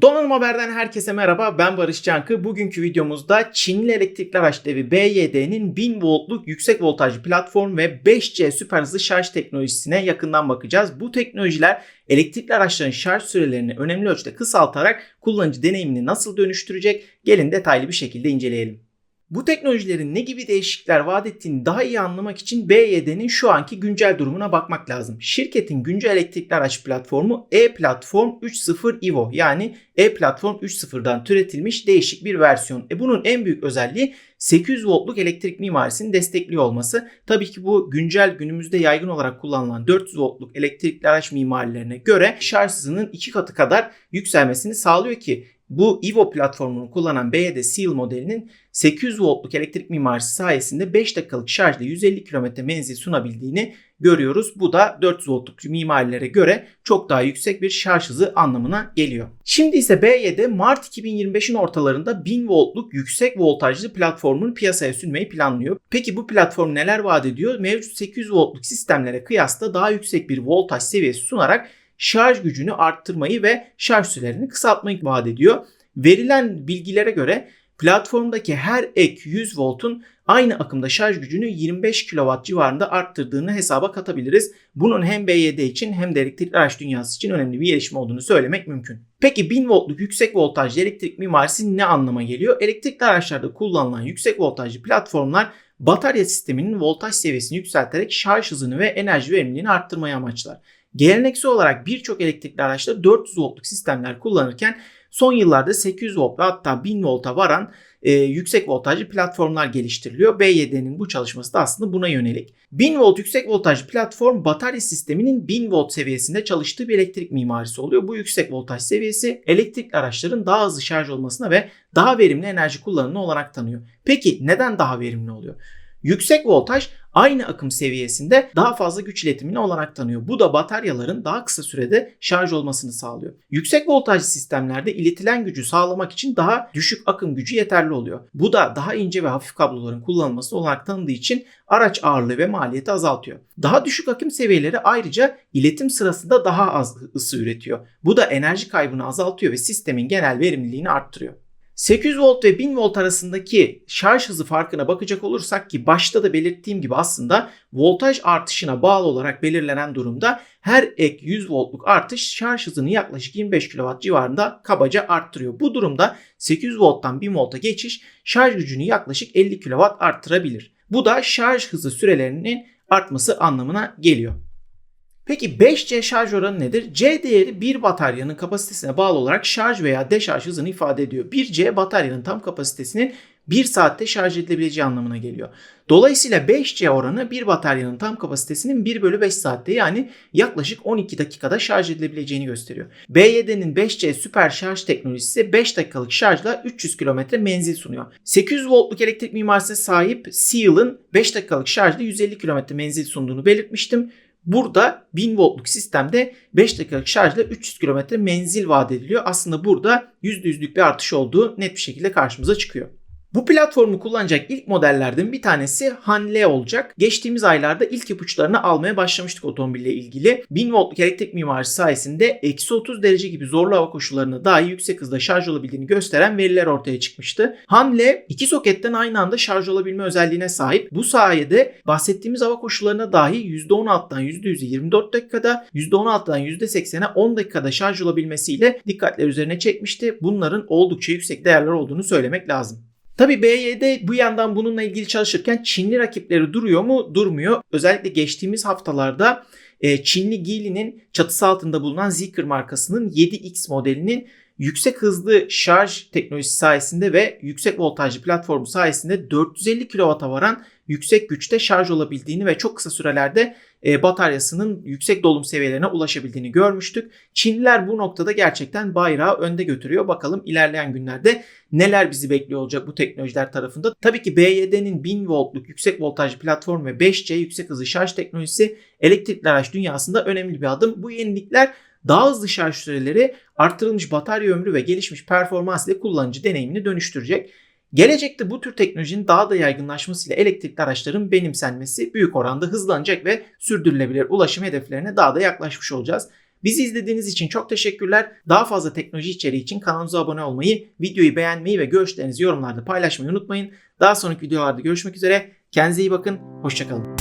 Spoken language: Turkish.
Donanım Haber'den herkese merhaba. Ben Barış Cankı. Bugünkü videomuzda Çinli elektrikli araç devi BYD'nin 1000 voltluk yüksek voltajlı platform ve 5C süper hızlı şarj teknolojisine yakından bakacağız. Bu teknolojiler elektrikli araçların şarj sürelerini önemli ölçüde kısaltarak kullanıcı deneyimini nasıl dönüştürecek? Gelin detaylı bir şekilde inceleyelim. Bu teknolojilerin ne gibi değişiklikler vaat ettiğini daha iyi anlamak için BYD'nin şu anki güncel durumuna bakmak lazım. Şirketin güncel elektrikli araç platformu E-Platform 3.0 Evo yani E-Platform 3.0'dan türetilmiş değişik bir versiyon. E bunun en büyük özelliği 800 voltluk elektrik mimarisini destekliyor olması. Tabii ki bu güncel günümüzde yaygın olarak kullanılan 400 voltluk elektrikli araç mimarilerine göre şarj hızının iki katı kadar yükselmesini sağlıyor ki bu Evo platformunu kullanan BYD Seal modelinin 800 voltluk elektrik mimarisi sayesinde 5 dakikalık şarjda 150 km menzil sunabildiğini görüyoruz. Bu da 400 voltluk mimarilere göre çok daha yüksek bir şarj hızı anlamına geliyor. Şimdi ise BYD Mart 2025'in ortalarında 1000 voltluk yüksek voltajlı platformun piyasaya sürmeyi planlıyor. Peki bu platform neler vaat ediyor? Mevcut 800 voltluk sistemlere kıyasla daha yüksek bir voltaj seviyesi sunarak şarj gücünü arttırmayı ve şarj sürelerini kısaltmayı vaat ediyor. Verilen bilgilere göre platformdaki her ek 100 voltun aynı akımda şarj gücünü 25 kW civarında arttırdığını hesaba katabiliriz. Bunun hem BYD için hem de elektrikli araç dünyası için önemli bir gelişme olduğunu söylemek mümkün. Peki 1000 voltluk yüksek voltajlı elektrik mimarisi ne anlama geliyor? Elektrikli araçlarda kullanılan yüksek voltajlı platformlar batarya sisteminin voltaj seviyesini yükselterek şarj hızını ve enerji verimliliğini arttırmayı amaçlar. Geleneksel olarak birçok elektrikli araçta 400 voltluk sistemler kullanırken son yıllarda 800 volt ve hatta 1000 volta varan e, yüksek voltajlı platformlar geliştiriliyor. BYD'nin bu çalışması da aslında buna yönelik. 1000 volt yüksek voltajlı platform batarya sisteminin 1000 volt seviyesinde çalıştığı bir elektrik mimarisi oluyor. Bu yüksek voltaj seviyesi elektrikli araçların daha hızlı şarj olmasına ve daha verimli enerji kullanımına olarak tanıyor. Peki neden daha verimli oluyor? Yüksek voltaj aynı akım seviyesinde daha fazla güç iletimini olarak tanıyor. Bu da bataryaların daha kısa sürede şarj olmasını sağlıyor. Yüksek voltajlı sistemlerde iletilen gücü sağlamak için daha düşük akım gücü yeterli oluyor. Bu da daha ince ve hafif kabloların kullanılması olarak tanıdığı için araç ağırlığı ve maliyeti azaltıyor. Daha düşük akım seviyeleri ayrıca iletim sırasında daha az ısı üretiyor. Bu da enerji kaybını azaltıyor ve sistemin genel verimliliğini arttırıyor. 800 volt ve 1000 volt arasındaki şarj hızı farkına bakacak olursak ki başta da belirttiğim gibi aslında voltaj artışına bağlı olarak belirlenen durumda her ek 100 voltluk artış şarj hızını yaklaşık 25 kW civarında kabaca arttırıyor. Bu durumda 800 volttan 1000 volta geçiş şarj gücünü yaklaşık 50 kW arttırabilir. Bu da şarj hızı sürelerinin artması anlamına geliyor. Peki 5C şarj oranı nedir? C değeri bir bataryanın kapasitesine bağlı olarak şarj veya deşarj hızını ifade ediyor. 1C bataryanın tam kapasitesinin 1 saatte şarj edilebileceği anlamına geliyor. Dolayısıyla 5C oranı bir bataryanın tam kapasitesinin 1 bölü 5 saatte yani yaklaşık 12 dakikada şarj edilebileceğini gösteriyor. BYD'nin 5C süper şarj teknolojisi 5 dakikalık şarjla 300 km menzil sunuyor. 800 voltluk elektrik mimarisine sahip Seal'ın 5 dakikalık şarjla 150 km menzil sunduğunu belirtmiştim. Burada 1000 voltluk sistemde 5 dakikalık şarjla 300 km menzil vaat ediliyor. Aslında burada %100'lük bir artış olduğu net bir şekilde karşımıza çıkıyor. Bu platformu kullanacak ilk modellerden bir tanesi Hanle olacak. Geçtiğimiz aylarda ilk ipuçlarını almaya başlamıştık otomobille ilgili. 1000 voltluk elektrik mimarisi sayesinde eksi 30 derece gibi zorlu hava koşullarında dahi yüksek hızda şarj olabildiğini gösteren veriler ortaya çıkmıştı. Hanle iki soketten aynı anda şarj olabilme özelliğine sahip. Bu sayede bahsettiğimiz hava koşullarına dahi %16'dan %100'e 24 dakikada, %16'dan %80'e 10 dakikada şarj olabilmesiyle dikkatler üzerine çekmişti. Bunların oldukça yüksek değerler olduğunu söylemek lazım. Tabi BYD bu yandan bununla ilgili çalışırken Çinli rakipleri duruyor mu? Durmuyor. Özellikle geçtiğimiz haftalarda e, Çinli Geely'nin çatısı altında bulunan Zeekr markasının 7X modelinin yüksek hızlı şarj teknolojisi sayesinde ve yüksek voltajlı platformu sayesinde 450 kW'a varan yüksek güçte şarj olabildiğini ve çok kısa sürelerde e, bataryasının yüksek dolum seviyelerine ulaşabildiğini görmüştük. Çinliler bu noktada gerçekten bayrağı önde götürüyor. Bakalım ilerleyen günlerde neler bizi bekliyor olacak bu teknolojiler tarafında. Tabii ki BYD'nin 1000 voltluk yüksek voltajlı platform ve 5C yüksek hızlı şarj teknolojisi elektrikli araç dünyasında önemli bir adım. Bu yenilikler daha hızlı şarj süreleri, artırılmış batarya ömrü ve gelişmiş performans ile kullanıcı deneyimini dönüştürecek. Gelecekte bu tür teknolojinin daha da yaygınlaşmasıyla elektrikli araçların benimsenmesi büyük oranda hızlanacak ve sürdürülebilir ulaşım hedeflerine daha da yaklaşmış olacağız. Bizi izlediğiniz için çok teşekkürler. Daha fazla teknoloji içeriği için kanalımıza abone olmayı, videoyu beğenmeyi ve görüşlerinizi yorumlarda paylaşmayı unutmayın. Daha sonraki videolarda görüşmek üzere. Kendinize iyi bakın. Hoşçakalın.